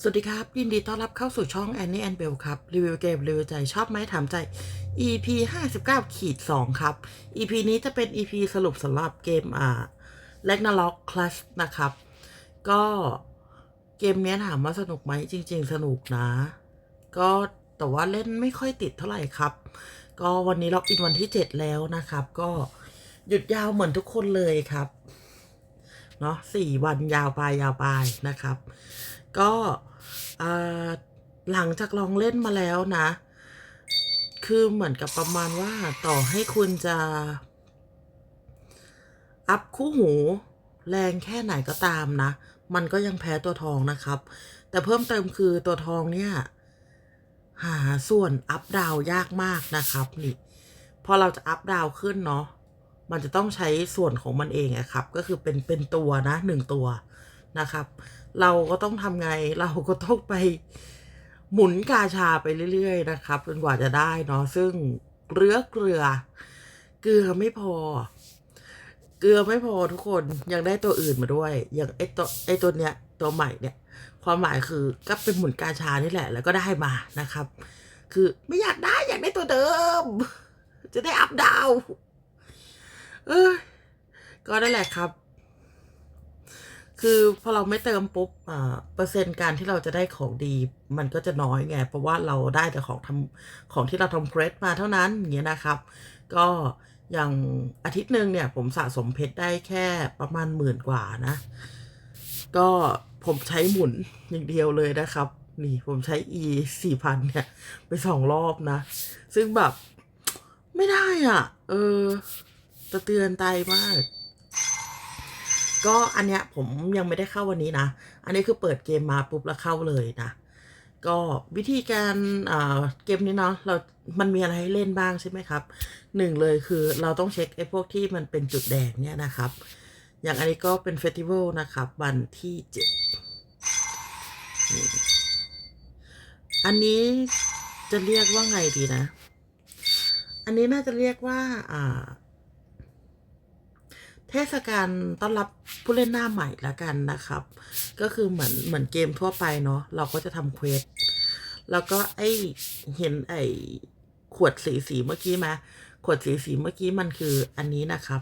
สวัสดีครับ ยินดีต้อนรับเข้าสู่ช่อง Annie and Bell ครับ รีวิวเกมรีวิวใจชอบไหมถามใจ EP 59ขีด2ครับ EP นี้จะเป็น EP สรุปสำหรับเกมอ่า Ragnarok Clash นะครับ ก็เกมนี้ถามว่าสนุกไหมจริง ๆ สนุกนะ ก็แต่ว่าเล่นไม่ค่อยติดเท่าไหร่ครับ ก็วันนี้ล็อกอินวันที่ 7 แล้วนะครับ ก็หยุดยาวเหมือนทุกคนเลยครับเนาะสี่วันยาวไปยาวไปนะครับ ก็ หลังจากลองเล่นมาแล้วนะ คือเหมือนกับประมาณว่าต่อให้คุณจะ อัพคู่หู แรงแค่ไหนก็ตามนะ มันก็ยังแพ้ตัวทองนะครับ แต่เพิ่มเติมคือตัวทองเนี่ย หาส่วนอัพดาวยากมากนะครับนี่พอเราจะอัพดาวขึ้นเนาะมันจะต้องใช้ส่วนของมันเองอะครับ ก็คือเป็นเป็นตัวนะหนึ่งตัวนะครับ เราก็ต้องทำไงเราก็ต้องไปหมุนกาชาไปเรื่อยๆ นะครับจนกว่าจะได้เนาะซึ่งเรือเกลือ เกลือไม่พอ เกลือไม่พอทุกคนยังได้ตัวอื่นมาด้วย อย่างไอตัวไอตัวเนี้ยตัวใหม่เนี่ย ความหมายคือก็เป็นหมุนกาชานี่แหละ แล้วก็ได้มานะครับ คือไม่อยากได้อยากได้ตัวเดิม จะได้อัพดาว เออก็นั่นแหละครับ คือพอเราไม่เติมปุ๊บอ่าเปอร์เซ็นต์การที่เราจะได้ของดี มันก็จะน้อยไง เพราะว่าเราได้แต่ของทำของที่เราทำเควสมาเท่านั้นอย่างเงี้ยนะครับ ก็อย่างอาทิตย์หนึ่งเนี่ย ผมสะสมเพชรได้แค่ประมาณหมื่นกว่านะ ก็ผมใช้หมุนอย่างเดียวเลยนะครับ นี่ผมใช้ e สี่พันเนี่ย ไปสองรอบนะ ซึ่งแบบไม่ได้อะ เออสะเตือนใจมาก ก็อันเนี้ยผมยังไม่ได้เข้าวันนี้นะ อันนี้คือเปิดเกมมาปุ๊บแล้วเข้าเลยนะ ก็วิธีการเกมนี้เนาะเรา มันมีอะไรให้เล่นบ้างใช่ไหมครับหนึ่งเลยคือเราต้องเช็คไอ้พวกที่มันเป็นจุดแดงเนี่ยนะครับ อย่างอันนี้ก็เป็นเฟสติวัลนะครับ วันที่เจ็ดอันนี้จะเรียกว่าไงดีนะ อันนี้น่าจะเรียกว่าอ่า เทศกาลต้อนรับผู้เล่นหน้าใหม่ละกันนะครับ ก็คือเหมือนเหมือนเกมทั่วไปเนาะเราก็จะทำเควสแล้วก็ไอเห็นไอขวดสีสีเมื่อกี้ไหมขวดสีสีเมื่อกี้มันคืออันนี้นะครับ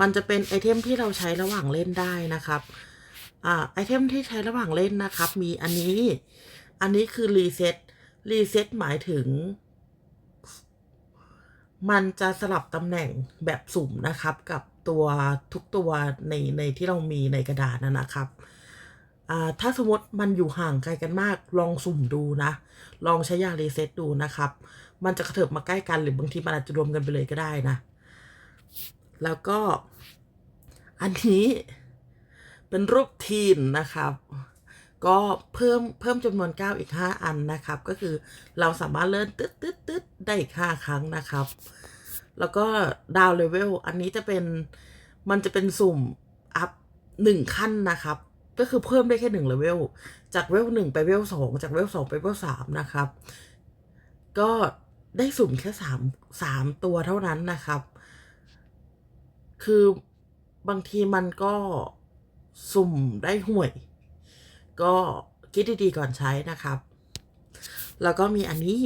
มันจะเป็นไอเทมที่เราใช้ระหว่างเล่นได้นะครับอ่าไอเทมที่ใช้ระหว่างเล่นนะครับ มีอันนี้ อันนี้คือรีเซ็ตรีเซ็ตหมายถึง มันจะสลับตำแหน่งแบบสุ่มนะครับกับ ตัวทุกตัวในในที่เรามีในกระดาษนะนะครับอ่าถ้าสมมติมันอยู่ห่างไกลกันมากลองสุ่มดูนะ ลองใช้ยารีเซ็ตดูนะครับ มันจะกระเถิบมาใกล้กันหรือบางทีมันอาจจะรวมกันไปเลยก็ได้นะ แล้วก็อันนี้เป็นรูปทีนนะครับ ก็เพิ่มเพิ่มจำนวนก้าวอีก 5 อันนะครับ ก็คือเราสามารถเลื่อนตึ๊ดตึ๊ดตึ๊ดได้อีก 5 ครั้งนะครับ แล้วก็ดาวเลเวลอันนี้จะเป็นมันจะเป็นสุ่มอัพหนึ่งขั้นนะครับ ก็คือเพิ่มได้แค่หนึ่งเลเวลจากเวลหนึ่งไปเวลสองจากเวลสองไปเวลสามนะครับ ก็ได้สุ่มแค่สามสามตัวเท่านั้นนะครับ คือบางทีมันก็สุ่มได้ห่วย ก็คิดดีๆก่อนใช้นะครับ แล้วก็มีอันนี้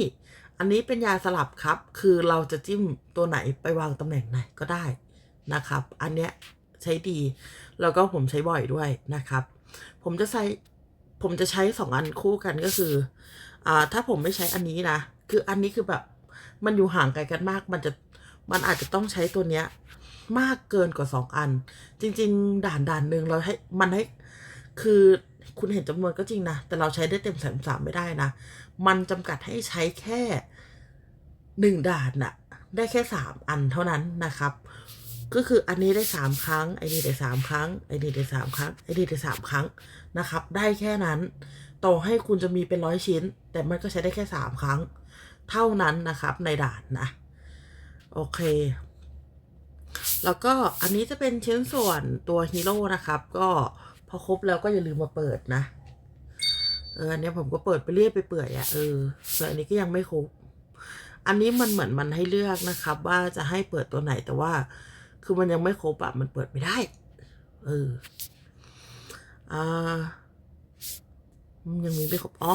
อันนี้เป็นยาสลับครับ คือเราจะจิ้มตัวไหนไปวางตำแหน่งไหนก็ได้นะครับ อันเนี้ยใช้ดี แล้วก็ผมใช้บ่อยด้วยนะครับ ผมจะใช้ผมจะใช้สองอันคู่กันก็คืออ่าถ้าผมไม่ใช้อันนี้นะ คืออันนี้คือแบบมันอยู่ห่างไกลกันมาก มันจะมันอาจจะต้องใช้ตัวเนี้ยมากเกินกว่าสองอัน จริง ๆ ด่านด่านหนึ่งเราให้มันให้คือคุณเห็นจำนวนก็จริงนะ แต่เราใช้ได้เต็มสามสามไม่ได้นะ มันจำกัดให้ใช้แค่ หนึ่งด่านน่ะ ได้แค่สามอันเท่านั้นนะครับ ก็คืออันนี้ได้สามครั้งไอ้นี่ได้สามครั้งไอ้นี่ได้สามครั้งไอ้นี่ได้สามครั้งนะครับ ได้แค่นั้น ต่อให้คุณจะมีเป็นร้อยชิ้น แต่มันก็ใช้ได้แค่สามครั้ง เท่านั้นนะครับ ในด่านนะ โอเคแล้วก็อันนี้จะเป็นชิ้นส่วนตัวฮีโร่นะครับ ก็พอครบแล้วก็อย่าลืมมาเปิดนะ เอออันนี้ผมก็เปิดไปเรื่อยไปเปื่อยอะ่ะเออส่วนอันนี้ก็ยังไม่ครบ อันนี้มันเหมือนมันให้เลือกนะครับ ว่าจะให้เปิดตัวไหนแต่ว่า คือมันยังไม่ครบอะมันเปิดไม่ได้ เอออ่ายังมีไม่ครบอ๋อ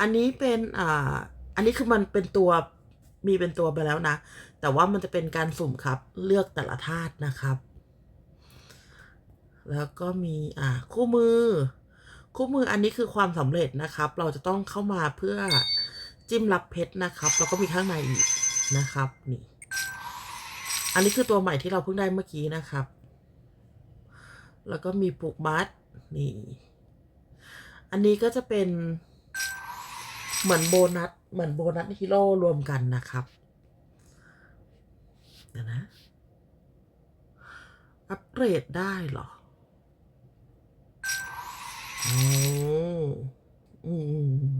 อันนี้เป็นอ่า อันนี้คือมันเป็นตัวมีเป็นตัวไปแล้วนะ แต่ว่ามันจะเป็นการสุ่มครับ เลือกแต่ละธาตุนะครับ แล้วก็มีอ่าคู่มือ คู่มืออันนี้คือความสำเร็จนะครับ เราจะต้องเข้ามาเพื่อ จิ้มรับเพชรนะครับ แล้วก็มีข้างในอีกนะครับนี่ อันนี้คือตัวใหม่ที่เราเพิ่งได้เมื่อกี้นะครับ แล้วก็มีปลูกมัดนี่ อันนี้ก็จะเป็นเหมือนโบนัสเหมือนโบนัสฮีโร่รวมกันนะครับเดี๋ยวนะ อัปเกรดได้เหรออ๋ออืม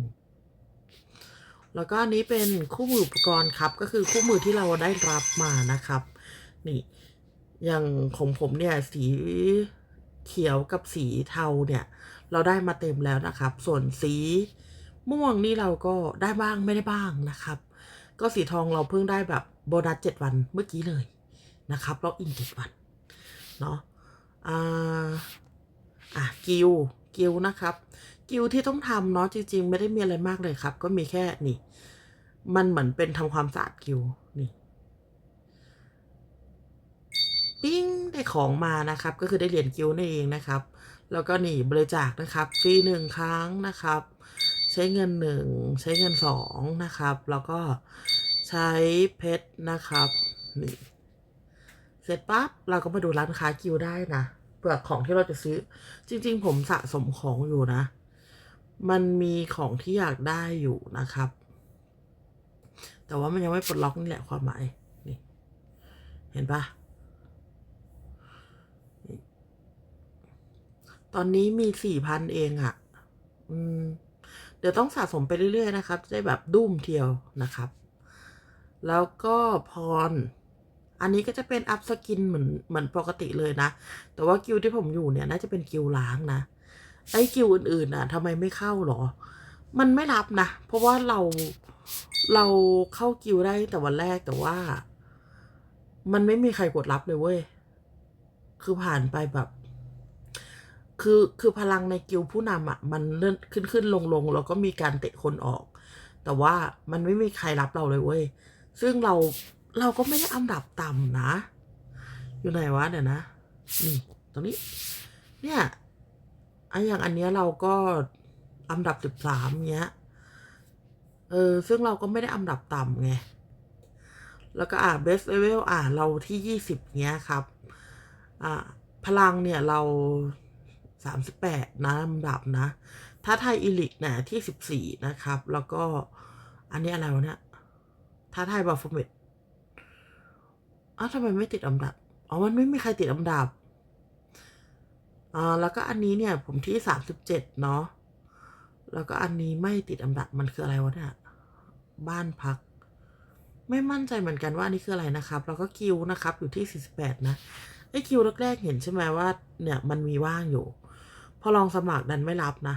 แล้วก็อันนี้เป็นคู่มืออุปกรณ์ครับ ก็คือคู่มือที่เราได้รับมานะครับ นี่ อย่างของผมเนี่ยสีเขียวกับสีเทาเนี่ย เราได้มาเต็มแล้วนะครับ ส่วนสีม่วงนี่เราก็ได้บ้างไม่ได้บ้างนะครับ ก็สีทองเราเพิ่งได้แบบโบนัสเจ็ดวันเมื่อกี้เลยนะครับล็อกอินเจ็ดวันเนาะอ่าอะกิวกิวนะครับ กิวที่ต้องทำเนาะจริง ๆ ไม่ได้มีอะไรมากเลยครับ ก็มีแค่นี่ มันเหมือนเป็นทำความสะอาดกิวนี่ปิ้งได้ของมานะครับ ก็คือได้เหรียญกิวนั่นเองนะครับ แล้วก็นี่บริจาคนะครับฟรีหนึ่งครั้งนะครับ ใช้เงินหนึ่งใช้เงินสองนะครับ แล้วก็ใช้เพชรนะครับนี่เสร็จปั๊บเราก็มาดูร้านค้ากิวได้นะเปลือกของที่เราจะซื้อ จริง ๆ ผมสะสมของอยู่นะ มันมีของที่อยากได้อยู่นะครับ แต่ว่ามันยังไม่ปลดล็อกนี่แหละความหมาย นี่ เห็นปะตอนนี้มีสี่พันเองอะ่ะ อืม เดี๋ยวต้องสะสมไปเรื่อยๆนะครับ จะได้แบบดุ้มเทียวนะครับ แล้วก็พร อันนี้ก็จะเป็นอัพสกินเหมือนเหมือนปกติเลยนะ แต่ว่ากิลที่ผมอยู่เนี่ย น่าจะเป็นกิลล้างนะ ไอ้กิลอื่นๆอะทำไมไม่เข้าหรอ มันไม่รับนะ เพราะว่าเราเราเข้ากิลได้แต่วันแรกแต่ว่า มันไม่มีใครกดรับเลยเว้ย คือผ่านไปแบบ คือคือพลังในกิลผู้นำอะ มันเลื่อนขึ้นขึ้นลงลงแล้วก็มีการเตะคนออก แต่ว่ามันไม่มีใครรับเราเลยเว้ย ซึ่งเราเราก็ไม่ได้อันดับต่ำนะ อยู่ไหนวะเดี๋ยวนะ นี่ ตรงนี้ เนี่ย ไอ้อย่างอันเนี้ยเราก็อันดับสิบสามเนี้ย เออ ซึ่งเราก็ไม่ได้อันดับต่ำไง แล้วก็อ่า best level อ่าเราที่ยี่สิบเนี้ยครับ อ่า พลังเนี่ยเราสามสิบแปดนะลำดับนะ ถ้าไทยอีลิกเนี่ยที่สิบสี่นะครับ แล้วก็อันนี้อะไรวะเนี่ยท้าทายบาฟเมตอ้าวทำไมไม่ติดอันดับ อ๋อ มันไม่มีใครติดอันดับ อ่าแล้วก็อันนี้เนี่ยผมที่สามสิบเจ็ดเนาะแล้วก็อันนี้ไม่ติดอันดับมันคืออะไรวะเนี่ยบ้านพัก ไม่มั่นใจเหมือนกันว่าอันนี้คืออะไรนะครับ แล้วก็คิวนะครับ อยู่ที่สี่สิบแปดนะไอ้คิวแรกๆเห็นใช่ไหมว่า เนี่ยมันมีว่างอยู่ พอลองสมัครดันไม่รับนะ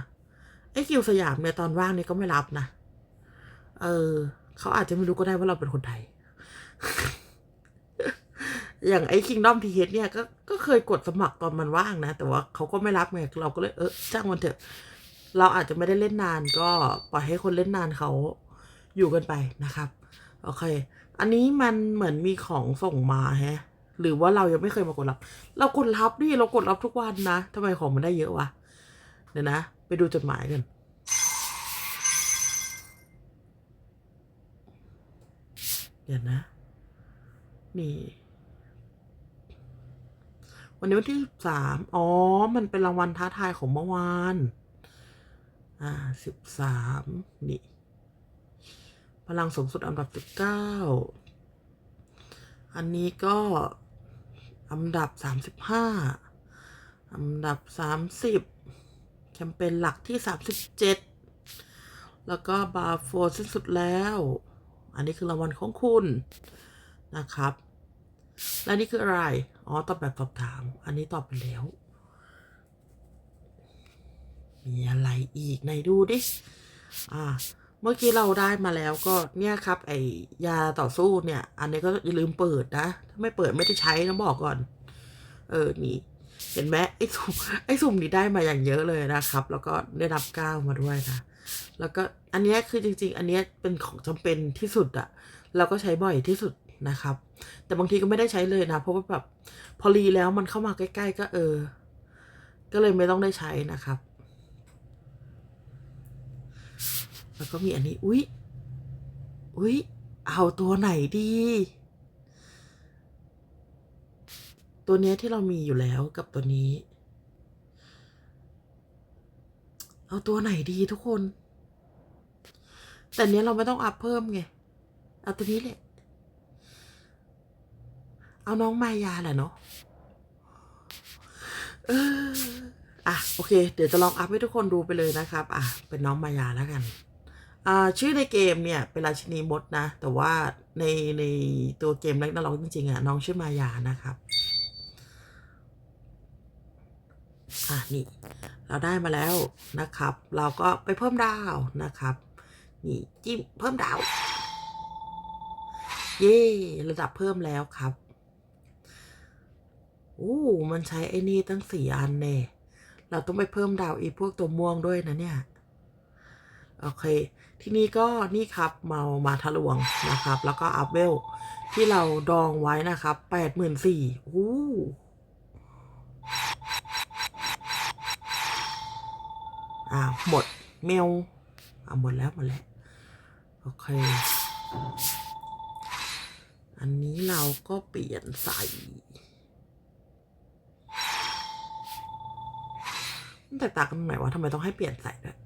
ไอ้คิวสยามเนี่ยตอนว่างนี่ก็ไม่รับนะ เออเขาอาจจะไม่รู้ก็ได้ว่าเราเป็นคนไทย อย่างไอ้คิงดอมทีเฮดเนี่ยก็ก็เคยกดสมัครตอนมันว่างนะ แต่ว่าเขาก็ไม่รับไงเราก็เลยเออจ้างมันเถอะ เราอาจจะไม่ได้เล่นนานก็ปล่อยให้คนเล่นนานเขาอยู่กันไปนะครับ โอเค อันนี้มันเหมือนมีของส่งมาแฮะ หรือว่าเรายังไม่เคยมากดรับ เรากดรับดิเรากดรับทุกวันนะทำไมของมันได้เยอะวะเดี๋ยวนะ ไปดูจดหมายกันเดี๋ยวนะ นี่ วันนี้วันที่สิบสามอ๋อ มันเป็นรางวัลท้าทายของเมื่อวาน อ่าสิบสามนี่ พลังสูงสุดอันดับสิบเก้า อันนี้ก็อันดับสามสิบห้าอันดับสามสิบแคมเปญหลักที่สามสิบเจ็ดแล้วก็บาร์โฟสิ้นสุดแล้ว อันนี้คือรางวัลของคุณนะครับ และนี่คืออะไร อ๋อ ตอบแบบสอบถาม อันนี้ตอบไปแล้ว มีอะไรอีกไหนดูดิ อ่า เมื่อกี้เราได้มาแล้วก็เนี่ยครับ ไอยาต่อสู้เนี่ย อันนี้ก็อย่าลืมเปิดนะ ถ้าไม่เปิดไม่ได้ใช้ต้องบอกก่อน เออ นี่ เห็นไหมไอ้สุ่มไอ้สุ่มนี้ได้มาอย่างเยอะเลยนะครับ แล้วก็ได้รับก้าวมาด้วยนะ แล้วก็อันนี้คือจริง ๆ อันนี้เป็นของจำเป็นที่สุดอะเราก็ใช้บ่อยที่สุด นะครับ แต่บางทีก็ไม่ได้ใช้เลยนะ เพราะว่าแบบพอรีแล้วมันเข้ามาใกล้ ๆ ก็เออ ก็เลยไม่ต้องได้ใช้นะครับ แล้วก็มีอันนี้ อุ๊ย อุ๊ย เอาตัวไหนดี ตัวเนี้ยที่เรามีอยู่แล้วกับตัวนี้ เอาตัวไหนดีทุกคน แต่เนี้ยเราไม่ต้องอัพเพิ่มไง เอาตัวนี้แหละ เอาน้องมายาแหละเนาะอะโอเค เดี๋ยวจะลองอัพให้ทุกคนดูไปเลยนะครับ อะ เป็นน้องมายาแล้วกัน อ่าชื่อในเกมเนี่ยเป็นราชินีมดนะ แต่ว่าในในตัวเกมแรกนาล็อกจริงๆอะน้องชื่อมายานะครับ อะนี่ เราได้มาแล้วนะครับ เราก็ไปเพิ่มดาวนะครับ นี่จิ้มเพิ่มดาว เย่ระดับเพิ่มแล้วครับ อ้มันใช้ไอ้นี่ตั้งสี่อันเน่เราต้องไปเพิ่มดาวอีพวกตัวม่วงด้วยนะเนี่ย โอเค ที่นี้ก็นี่ครับเมามาทะลวงนะครับ แล้วก็อัพเวลที่เราดองไว้นะครับแปดหมื่นสี่โอ้อ่าหมดเมลอ่าหมดแล้วหมดแล้ว โอเค อันนี้เราก็เปลี่ยนใส่ มันแตกต่างกันตรงไหนวะทำไมต้องให้เปลี่ยนใส่ด้วย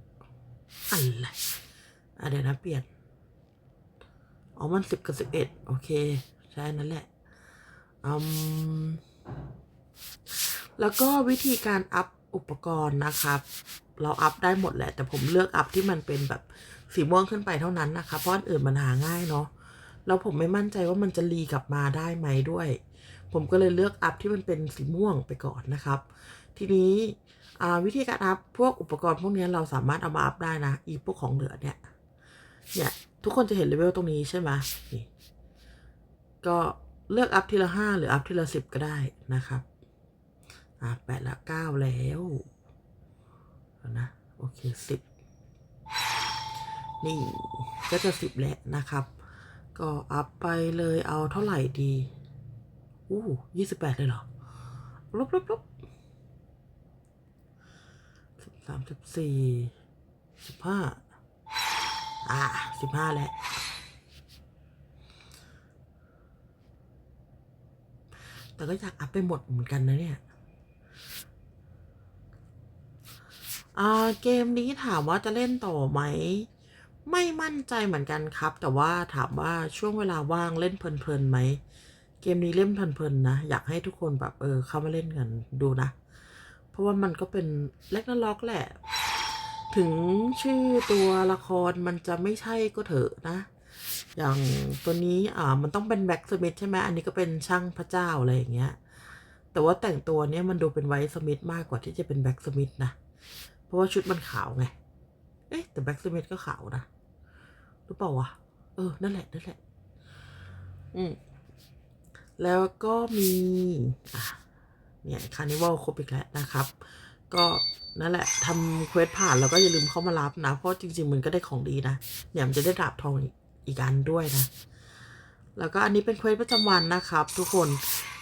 อะไรอะเดี๋ยวนะเปลี่ยน อ๋อ มันสิบกับสิบเอ็ดโอเค ใช่นั่นแหละอืมแล้วก็วิธีการอัพอุปกรณ์นะครับ เราอัพได้หมดแหละ แต่ผมเลือกอัพที่มันเป็นแบบสีม่วงขึ้นไปเท่านั้นนะคะเพราะอันอื่นมันหาง่ายเนาะแล้วผมไม่มั่นใจว่ามันจะรีกลับมาได้ไหมด้วย ผมก็เลยเลือกอัพที่มันเป็นสีม่วงไปก่อนนะครับ ทีนี้ วิธีการอัพพวกอุปกรณ์พวกนี้เราสามารถเอามาอัพได้นะ อีพวกของเหลือเนี่ย เนี่ย ทุกคนจะเห็นเลเวลตรงนี้ใช่ไหมนี่ก็เลือกอัพทีละห้าหรืออัพทีละสิบก็ได้นะครับ อ่าแปดละเก้าแล้วนะ โอเคสิบนี่ก็จะสิบแล้วนะครับ ก็อัพไปเลยเอาเท่าไหร่ดี อู้ยี่สิบแปดเลยเหรอลบลบลบ สามสิบสี่สิบห้าอ่าสิบห้าแล้วแต่ก็อยากอัพไปหมดเหมือนกันนะเนี่ยเกมนี้ถามว่าจะเล่นต่อไหม ไม่มั่นใจเหมือนกันครับ แต่ว่าถามว่าช่วงเวลาว่างเล่นเพลินๆไหม เกมนี้เล่นเพลินๆนะ อยากให้ทุกคนแบบเออเข้ามาเล่นกันดูนะ เพราะว่ามันก็เป็นเล็กนาล็อกแหละ ถึงชื่อตัวละครมันจะไม่ใช่ก็เถอะนะ อย่างตัวนี้อ่ามันต้องเป็นแบ็กสมิธใช่ไหมอันนี้ก็เป็นช่างพระเจ้าอะไรอย่างเงี้ย แต่ว่าแต่งตัวเนี้ยมันดูเป็นไวท์สมิธมากกว่าที่จะเป็นแบ็กสมิธนะ เพราะว่าชุดมันขาวไง เอ๊ะแต่แบ็กสมิธก็ขาวนะรือเปล่าวะ เออ นั่นแหละ นั่นแหละ อืม แล้วก็มี อะ เนี่ยคาร์นิวัลครบอีกแล้วนะครับ ก็นั่นแหละทำเควสผ่านแล้วก็อย่าลืมเข้ามารับนะ เพราะจริง ๆ มันก็ได้ของดีนะเนี่ยมันจะได้ดาบทองอีกอันด้วยนะ แล้วก็อันนี้เป็นเควสประจำวันนะครับ ทุกคน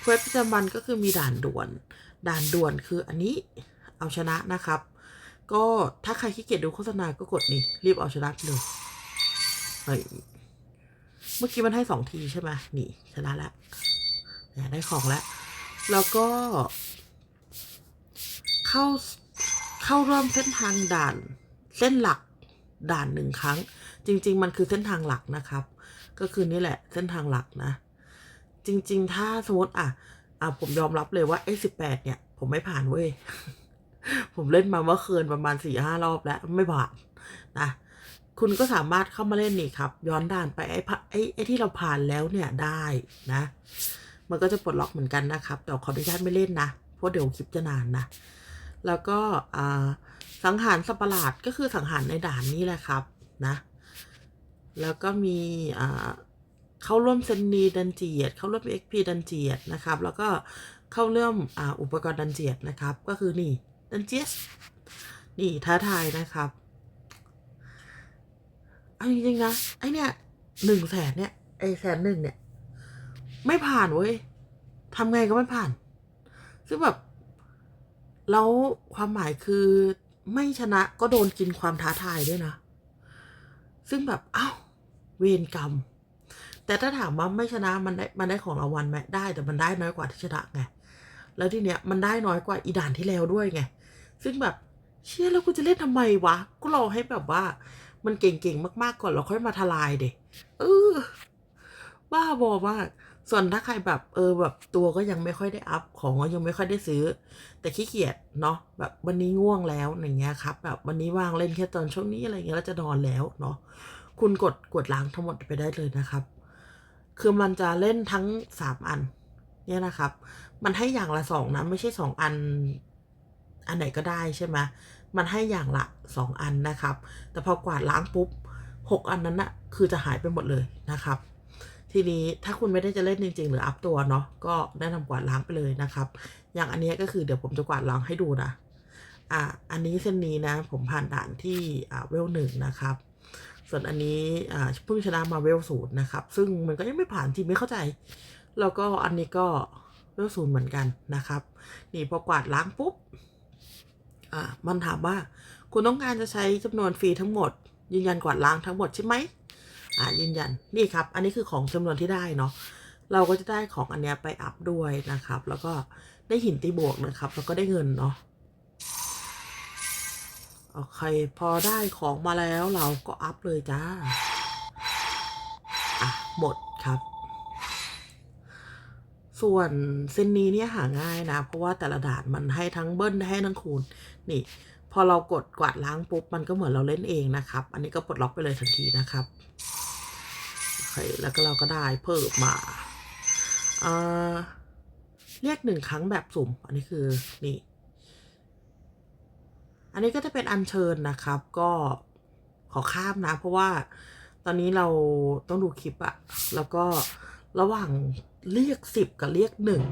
เควสประจำวันก็คือมีด่านด่วน ด่านด่วนคืออันนี้เอาชนะนะครับ ก็ถ้าใครขี้เกียจดูโฆษณาก็กดนี่รีบเอาชนะเลยเฮ้ยเมื่อกี้มันให้สองทีใช่ไหมนี่ชนะแล้วเนี่ยได้ของแล้ว แล้วก็ เข้าเข้าร่วมเส้นทางด่านเส้นหลักด่านหนึ่งครั้ง จริง ๆ มันคือเส้นทางหลักนะครับ ก็คือนี่แหละเส้นทางหลักนะ จริง ๆ ถ้าสมมติอะอะผมยอมรับเลยว่าไอ้สิบแปดเนี่ย ผมไม่ผ่านเว้ยผมเล่นมาเมื่อคืนประมาณสี่ห้ารอบแล้วไม่ผ่านนะคุณก็สามารถเข้ามาเล่นนี่ครับ ย้อนด่านไปไอ้พะไอ้ไอ้ที่เราผ่านแล้วเนี่ยได้นะ มันก็จะปลดล็อกเหมือนกันนะครับแต่ขออนุญาตไม่เล่นนะ เพราะเดี๋ยวคลิปจะนานนะ แล้วก็อ่าสังหารสัตว์ปหลาดก็คือสังหารในด่านนี้แหละครับนะ แล้วก็มีอ่าเข้าร่วมเซนนีดันเจียด เข้าร่วมเอ็กพีดันเจียดนะครับ แล้วก็เข้าเรื่องอ่าอุปกรณ์ดันเจียดนะครับ ก็คือนี่ดันเจียสนี่ท้าทายนะครับเอาจริงๆนะไอเนี่ยหนึ่งแสนเนี่ยไอแสนหนึ่งเนี่ย ไม่ผ่านเว้ยทำไงก็ไม่ผ่าน ซึ่งแบบ แล้วความหมายคือไม่ชนะก็โดนกินความท้าทายด้วยนะ ซึ่งแบบอ้าวเวรกรรม แต่ถ้าถามว่าไม่ชนะมันได้มันได้ของรางวัลไหมได้แต่มันได้น้อยกว่าที่ชนะไง แล้วทีเนี้ยมันได้น้อยกว่าอีด่านที่แล้วด้วยไง ซึ่งแบบเชื่อแล้วกูจะเล่นทำไมวะก็รอให้แบบว่า มันเก่งๆมากๆก่อนแล้วค่อยมาทลายเด็เออบ้าบอมาก ส่วนถ้าใครแบบเออแบบตัวก็ยังไม่ค่อยได้อัพของก็ยังไม่ค่อยได้ซื้อ แต่ขี้เกียจเนาะแบบวันนี้ง่วงแล้วอย่างเงี้ยครับ แบบวันนี้ว่างเล่นแค่ตอนช่วงนี้อะไรเงี้ยแล้วจะนอนแล้วเนาะคุณกดกดล้างทั้งหมดไปได้เลยนะครับ คือมันจะเล่นทั้งสามอัน เนี่ยนะครับ มันให้อย่างละสองนะไม่ใช่สองอัน อันไหนก็ได้ใช่ไหมมันให้อย่างละสองอันนะครับ แต่พอกวาดล้างปุ๊บหกอันนั้นนะคือจะหายไปหมดเลยนะครับ ทีนี้ถ้าคุณไม่ได้จะเล่นจริง ๆ หรืออัพตัวเนาะก็แนะนำกวาดล้างไปเลยนะครับ อย่างอันนี้ก็คือเดี๋ยวผมจะกวาดล้างให้ดูนะอ่าอันนี้เส้นนี้นะ ผมผ่านด่านที่อ่าเวลหนึ่งนะครับ ส่วนอันนี้อ่าเพิ่งชนะมาเวลศูนย์นะครับ ซึ่งมันก็ยังไม่ผ่านที่ไม่เข้าใจ แล้วก็อันนี้ก็เวลศูนย์เหมือนกันนะครับ นี่พอกวาดล้างปุ๊บอ่ามันถามว่าคุณต้องการจะใช้จำนวนฟรีทั้งหมด ยืนยันกวาดล้างทั้งหมดใช่ไหม อ่ายืนยันนี่ครับ อันนี้คือของจำนวนที่ได้เนาะเราก็จะได้ของอันเนี้ยไปอัพด้วยนะครับ แล้วก็ได้หินตีบวกนะครับ แล้วก็ได้เงินเนาะโอเค พอได้ของมาแล้วเราก็อัพเลยจ้า อะ หมดครับ ส่วนเส้นนี้เนี่ยหาง่ายนะ เพราะว่าแต่ละด่านมันให้ทั้งเบิ้ลให้ทั้งคูณ นี่ พอเรากดกวาดล้างปุ๊บ มันก็เหมือนเราเล่นเองนะครับ อันนี้ก็ปลดล็อกไปเลยทันทีนะครับ เค แล้วก็เราก็ได้เพิ่มมาเอ่อเรียกหนึ่งครั้งแบบสุ่ม อันนี้คือนี่ อันนี้ก็จะเป็นอัญเชิญนะครับ ก็ขอข้ามนะ เพราะว่าตอนนี้เราต้องดูคลิปอะแล้วก็ระหว่างเรียกสิบกับเรียกหนึ่ง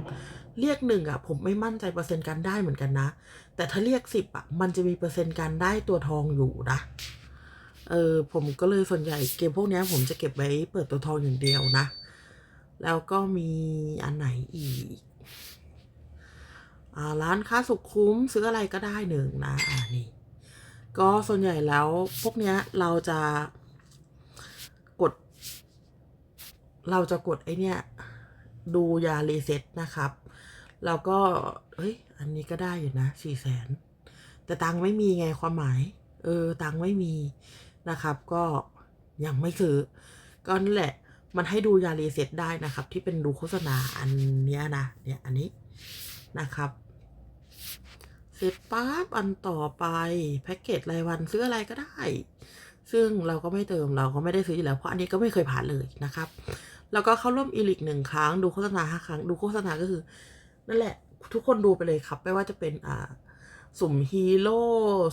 เรียกหนึ่งอะผมไม่มั่นใจเปอร์เซ็นต์การได้เหมือนกันนะ แต่ถ้าเรียกสิบอะมันจะมีเปอร์เซ็นต์การได้ตัวทองอยู่นะ เออผมก็เลยส่วนใหญ่เกมพวกนี้ผมจะเก็บไว้เปิดตัวทองอย่างเดียวนะ แล้วก็มีอันไหนอีกอ่าร้านค้าสุขคุ้มซื้ออะไรก็ได้หนึ่งนะอ่านี่ก็ส่วนใหญ่แล้วพวกเนี้ยเราจะกด เราจะกดไอเนี้ยดูยารีเซ็ตนะครับแล้วก็เฮ้ยอันนี้ก็ได้อยู่นะสี่แสนแต่ตังค์ไม่มีไงความหมาย เออ ตังค์ไม่มี นะครับ ก็ยังไม่ซื้อก็นั่นแหละมันให้ดูยารีเซ็ตได้นะครับ ที่เป็นดูโฆษณาอันเนี้ยนะเนี่ยอันนี้นะครับเสร็จปั๊บอันต่อไปแพ็กเกจรายวันซื้ออะไรก็ได้ ซึ่งเราก็ไม่เติมเราก็ไม่ได้ซื้ออยู่แล้วเพราะอันนี้ก็ไม่เคยผ่านเลยนะครับ แล้วก็เข้าร่วมอีลิกหนึ่งครั้ง ดูโฆษณาห้าครั้ง ดูโฆษณาก็คือ นั่นแหละ ทุกคนดูไปเลยครับ ไม่ว่าจะเป็นอ่าสุ่มฮีโร่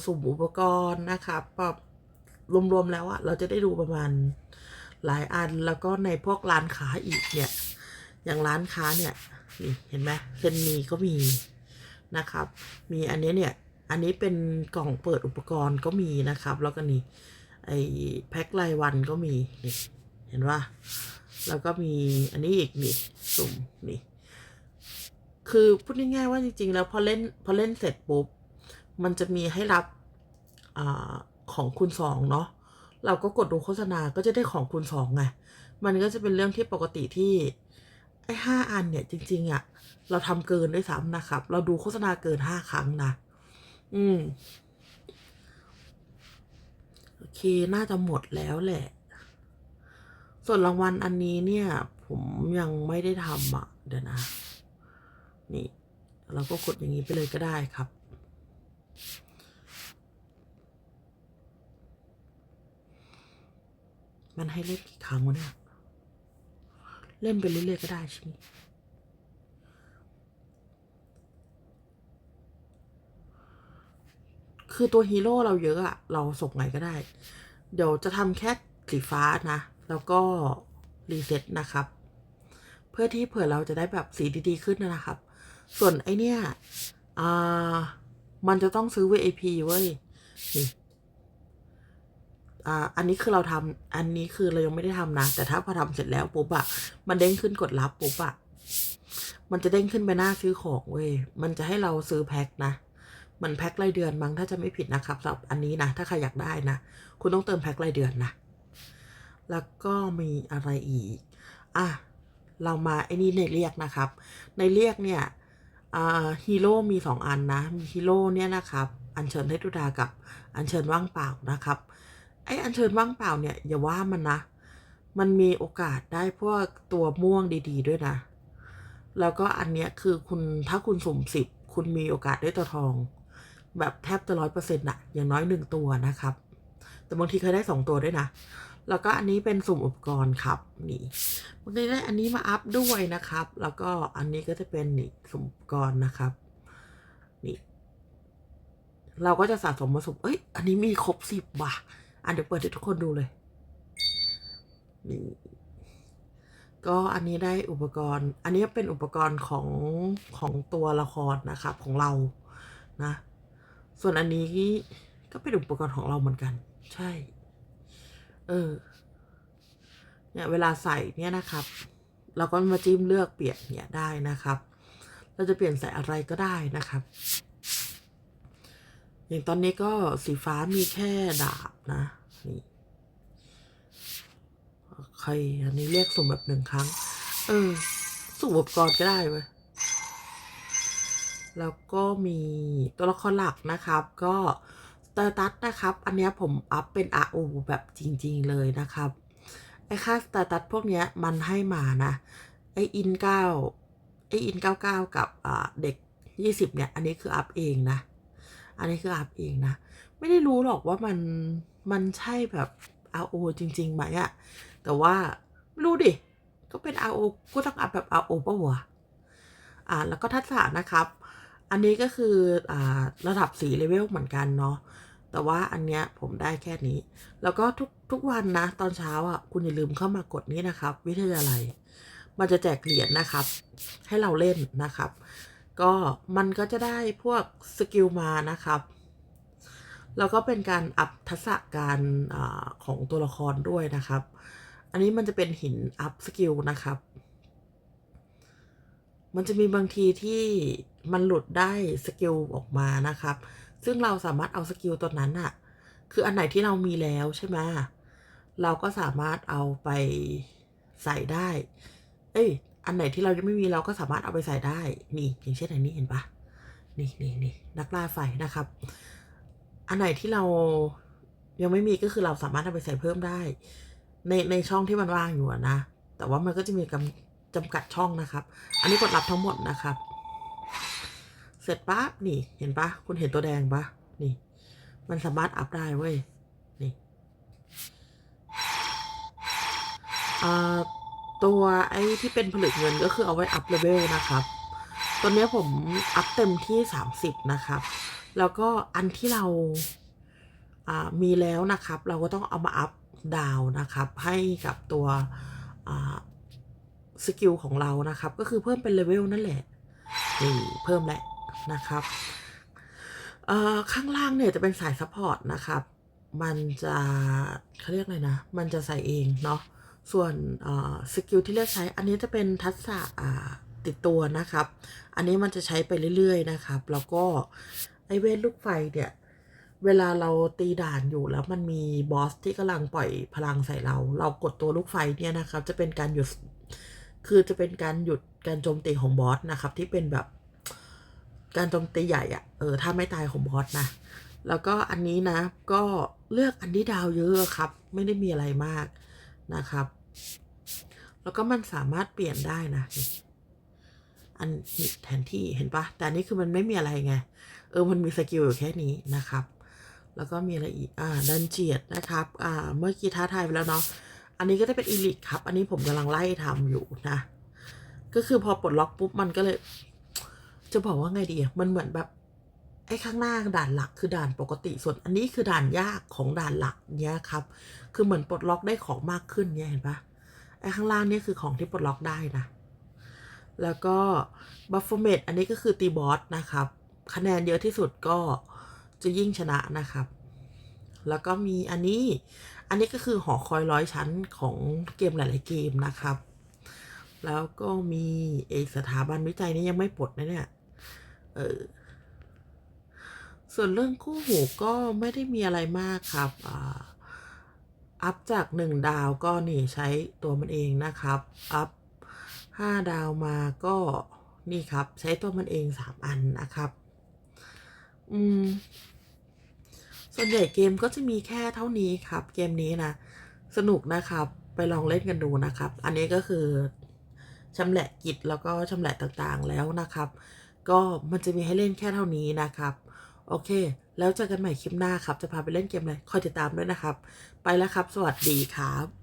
สุ่มอุปกรณ์นะครับแบบ รวมๆแล้วอะเราจะได้ดูประมาณหลายอันแล้วก็ในพวกร้านค้าอีกเนี่ย อย่างร้านค้าเนี่ยนี่เห็นไหมเซนมีก็มีนะครับ มีอันนี้เนี่ย อันนี้เป็นกล่องเปิดอุปกรณ์ก็มีนะครับ แล้วก็นี่ไอแพ็ครายวันก็มีนี่เห็นว่าแล้วก็มีอันนี้อีกนี่สุ่มนี่คือพูดง่ายๆว่าจริงๆ แล้วพอเล่นพอเล่นเสร็จปุ๊บมันจะมีให้รับอา ของคูณสองเนาะเราก็กดดูโฆษณาก็จะได้ของคูณสองไงมันก็จะเป็นเรื่องที่ปกติที่ไอ้ห้าอันเนี่ยจริง ๆอะ่ะ เราทำเกินด้วยซ้ำนะครับ เราดูโฆษณาเกินห้าครั้งนะอืมโอเคน่าจะหมดแล้วแหละ ส่วนรางวัลอันนี้เนี่ย ผมยังไม่ได้ทำอะ เดี๋ยวนะ นี่ เราก็กดอย่างนี้ไปเลยก็ได้ครับ มันให้เล่นกี่ครั้งวะเนี่ย เล่นไปเรื่อยๆก็ได้ใช่ไหมคือตัวฮีโร่เราเยอะอะเราส่งไหนก็ได้ เดี๋ยวจะทำแค่สีฟ้านะ แล้วก็รีเซ็ตนะครับ เพื่อที่เผื่อเราจะได้แบบสีดีๆขึ้นนะครับ ส่วนไอเนี้ยอ่ามันจะต้องซื้อ VIP เว้ยนี่ อ่าอันนี้คือเราทำอันนี้คือเรายังไม่ได้ทำนะ แต่ถ้าพอทำเสร็จแล้วปุ๊บอะมันเด้งขึ้นกดรับปุ๊บอะมันจะเด้งขึ้นไปหน้าซื้อของเว้ยมันจะให้เราซื้อแพ็คนะมันแพ็ครายเดือนมั้งถ้าจะไม่ผิดนะครับสำหรับอันนี้นะถ้าใครอยากได้นะคุณต้องเติมแพ็ครายเดือนนะแล้วก็มีอะไรอีกอะเรามาไอ้นี่ในเรียกนะครับ ในเรียกเนี่ยอ่าฮีโร่มีสองอันนะมีฮีโร่เนี่ยนะครับ อัญเชิญเทพธุดากับอัญเชิญว่างเปล่านะครับ ไออัญเชิญว่างเปล่าเนี่ยอย่าว่ามันนะ มันมีโอกาสได้พวกตัวม่วงดี ๆ ด้วยนะ แล้วก็อันเนี้ยคือคุณถ้าคุณสุ่มสิบคุณมีโอกาสได้ตัวทอง แบบแทบจะร้อยเปอร์เซ็นต์อะอย่างน้อยหนึ่งตัวนะครับ แต่บางทีเคยได้สองตัวด้วยนะ แล้วก็อันนี้เป็นสุ่มอุปกรณ์ครับนี่บางทีได้อันนี้มาอัพด้วยนะครับ แล้วก็อันนี้ก็จะเป็นนี่สุ่มอุปกรณ์นะครับนี่เราก็จะสะสมมาสุ่มเอ้ยอันนี้มีครบสิบว่ะ อะเดี๋ยวเปิดให้ทุกคนดูเลยนี่ก็อันนี้ได้อุปกรณ์ อันนี้เป็นอุปกรณ์ของของตัวละครนะครับของเรานะ ส่วนอันนี้ก็เป็นอุปกรณ์ของเราเหมือนกัน ใช่ เออ เนี่ยเวลาใส่เนี่ยนะครับ เราก็มาจิ้มเลือกเปลี่ยนเนี่ยได้นะครับ เราจะเปลี่ยนใส่อะไรก็ได้นะครับ อย่างตอนนี้ก็สีฟ้ามีแค่ดาบนะ นี่ใครอันนี้เรียกสุ่มแบบหนึ่งครั้ง เออ สุ่มอุปกรณ์ก็ได้เว้ยแล้วก็มีตัวละครหลักนะครับ ก็สเตอร์ตัสนะครับ อันนี้ผมอัพเป็น RO แบบจริง ๆ เลยนะครับไอ้ค่าสเตอร์ตัสพวกเนี้ยมันให้มานะ ไอ้อินเก้าไอ้อินเก้าเก้ากับเด็กยี่สิบเนี่ย อันนี้คืออัพเองนะ อันนี้คืออัพเองนะ ไม่ได้รู้หรอกว่ามัน มันใช่แบบ RO จริงๆไหมอะแต่ว่าไม่รู้ดิ ก็เป็น RO ก็ต้องอัพแบบ RO ปะวะอ่า แล้วก็ทักษะนะครับ อันนี้ก็คืออ่าระดับสีเลเวลเหมือนกันเนาะแต่ว่าอันเนี้ยผมได้แค่นี้ แล้วก็ทุกทุกวันนะ ตอนเช้าอะคุณอย่าลืมเข้ามากดนี้นะครับ วิทยาลัย มันจะแจกเหรียญนะครับ ให้เราเล่นนะครับ ก็มันก็จะได้พวกสกิลมานะครับ แล้วก็เป็นการอัพทักษะการอของตัวละครด้วยนะครับ อันนี้มันจะเป็นหินอัพสกิลนะครับ มันจะมีบางทีที่มันหลุดได้สกิลออกมานะครับ ซึ่งเราสามารถเอาสกิลตัวนั้นอะคืออันไหนที่เรามีแล้วใช่ไหมเราก็สามารถเอาไปใส่ได้ เอ้ย อันไหนที่เรายังไม่มีเราก็สามารถเอาไปใส่ได้ นี่ อย่างเช่นอันนี้เห็นปะนี่นี่นี่นักล่าไฟนะครับ อันไหนที่เรายังไม่มีก็คือเราสามารถเอาไปใส่เพิ่มได้ ในในช่องที่มันว่างอยู่นะ แต่ว่ามันก็จะมีกำจำกัดช่องนะครับ อันนี้กดรับทั้งหมดนะครับ เสร็จปั๊บนี่เห็นปะคุณเห็นตัวแดงปะนี่ มันสามารถอัพได้เว้ยนี่ตัวไอ้ที่เป็นผลึกเงินก็คือเอาไว้อัพเลเวลนะครับ ตัวนี้ผมอัพเต็มที่ 30 นะครับ แล้วก็อันที่เรามีแล้วนะครับ เราก็ต้องเอามาอัพดาวนะครับ ให้กับตัวสกิลของเรานะครับ ก็คือเพิ่มเป็นเลเวลนั่นแหละนี่เพิ่มแหละนะครับข้างล่างเนี่ยจะเป็นสายซัพพอร์ตนะครับ มันจะเขาเรียกอะไรนะ มันจะใส่เองเนาะ ส่วนสกิลที่เลือกใช้ อันนี้จะเป็นทักษะติดตัวนะครับ อันนี้มันจะใช้ไปเรื่อยๆนะครับ แล้วก็ ไอเวทลูกไฟเนี่ย เวลาเราตีด่านอยู่แล้วมันมีบอสที่กำลังปล่อยพลังใส่เรา เรากดตัวลูกไฟเนี่ยนะครับ จะเป็นการหยุด คือจะเป็นการหยุดการโจมตีของบอสนะครับ ที่เป็นแบบการโจมตีใหญ่อะเออ ถ้าไม่ตายของบอสนะ แล้วก็อันนี้นะ ก็เลือกอันที่ดาวเยอะครับ ไม่ได้มีอะไรมากนะครับ แล้วก็มันสามารถเปลี่ยนได้นะ อันแทนที่เห็นปะ แต่นนี้คือมันไม่มีอะไรไง เออมันมีสกิลอยู่แค่นี้นะครับ แล้วก็มีอะไรอีกอ่าดันเจียดนะครับอ่าเมื่อกี้ท้าทายไปแล้วเนาะอันนี้ก็จะเป็นอีลิทครับ อันนี้ผมกำลังไล่ทำอยู่นะ ก็คือพอปลดล็อกปุ๊บมันก็เลย จะบอกว่าไงดีมันเหมือนแบบไอ้ข้างหน้าด่านหลักคือด่านปกติส่วนอันนี้คือด่านยากของด่านหลักเนี้ยครับ คือเหมือนปลดล็อกได้ของมากขึ้นเนี่ยเห็นปะไอ้ข้างล่างเนี่ยคือของที่ปลดล็อกได้นะ แล้วก็บัฟเฟอร์เมดอันนี้ก็คือตีบอสนะครับ คะแนนเยอะที่สุดก็จะยิ่งชนะนะครับ แล้วก็มีอันนี้ อันนี้ก็คือหอคอยร้อยชั้นของเกมหลาย ๆ เกมนะครับ แล้วก็มีเอกสถาบันวิจัยนี่ยังไม่ปลดนะเนี่ย เออ ส่วนเรื่องคู่หูก็ไม่ได้มีอะไรมากครับ อ่า อัพจากหนึ่งดาวก็นี่ใช้ตัวมันเองนะครับ อัพห้าดาวมาก็นี่ครับ ใช้ตัวมันเองสามอันนะครับ อืม ส่วนใหญ่เกมก็จะมีแค่เท่านี้ครับ เกมนี้นะสนุกนะครับ ไปลองเล่นกันดูนะครับ อันนี้ก็คือชำแหละกิจแล้วก็ชำแหละต่างๆแล้วนะครับ ก็มันจะมีให้เล่นแค่เท่านี้นะครับ โอเค แล้วเจอกันใหม่คลิปหน้าครับ จะพาไปเล่นเกมอะไรคอยติดตามด้วยนะครับ ไปแล้วครับ สวัสดีครับ